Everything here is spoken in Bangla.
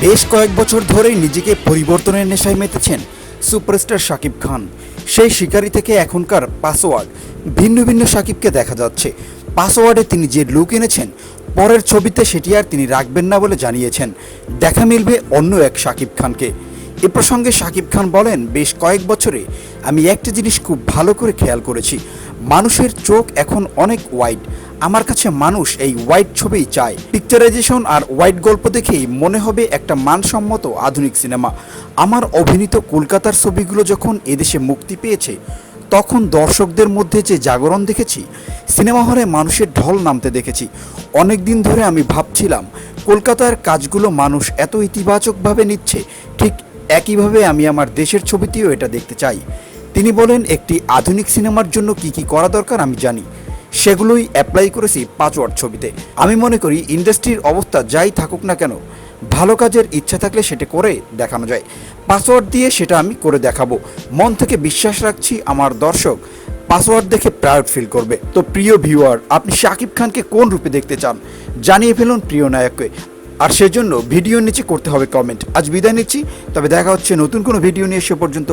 বেশ কয়েক বছর ধরেই নিজেকে পরিবর্তনের নেশায় মেতেছেন সুপারস্টার শাকিব খান। সেই শিকারি থেকে এখনকার পাসওয়ার্ড, ভিন্ন ভিন্ন শাকিবকে দেখা যাচ্ছে। পাসওয়ার্ডে তিনি যে লুক এনেছেন, পরের ছবিতে সেটি আর তিনি রাখবেন না বলে জানিয়েছেন। দেখা মিলবে অন্য এক শাকিব খানকে। এ প্রসঙ্গে শাকিব খান বলেন, বেশ কয়েক বছরে আমি একটা জিনিস খুব ভালো করে খেয়াল করেছি। মানুষের চোখ এখন অনেক ওয়াইড আমার কাছে মানুষ এই হোয়াইট ছবিই চায়। পিকচারাইজেশন আর হোয়াইট গল্প দেখেই মনে হবে একটা মানসম্মত আধুনিক সিনেমা আমার অভিনীত কলকাতার ছবিগুলো যখন এদেশে মুক্তি পেয়েছে, তখন দর্শকদের মধ্যে যে জাগরণ দেখেছি সিনেমা হলে মানুষের ঢল নামতে দেখেছি। অনেক দিন ধরে আমি ভাবছিলাম, কলকাতার কাজগুলো মানুষ এত ইতিবাচকভাবে নিচ্ছে, ঠিক একইভাবে আমি আমার দেশের ছবিতেও এটা দেখতে চাই। তিনি বলেন, একটি আধুনিক সিনেমার জন্য কি কি করা দরকার আমি জানি। সেগুলোই অ্যাপ্লাই করেছি পাঁচওয়ার্ড ছবিতে। আমি মনে করি ইন্ডাস্ট্রির অবস্থা যাই থাকুক না কেন, ভালো কাজের ইচ্ছা থাকলে সেটা করে দেখানো যায়। পাসওয়ার্ড দিয়ে সেটা আমি করে দেখাবো। মন থেকে বিশ্বাস রাখছি আমার দর্শক পাসওয়ার্ড দেখে প্রাউড ফিল করবে। তো প্রিয় ভিউয়ার আপনি শাকিব খানকে কোন রূপে দেখতে চান? জানিয়ে ফেলুন প্রিয় নায়ককে। আর সেজন্য ভিডিও নিচে করতে হবে কমেন্ট আজ বিদায় নিচ্ছি, তবে দেখা হচ্ছে নতুন কোনো ভিডিও নিয়ে সে পর্যন্ত।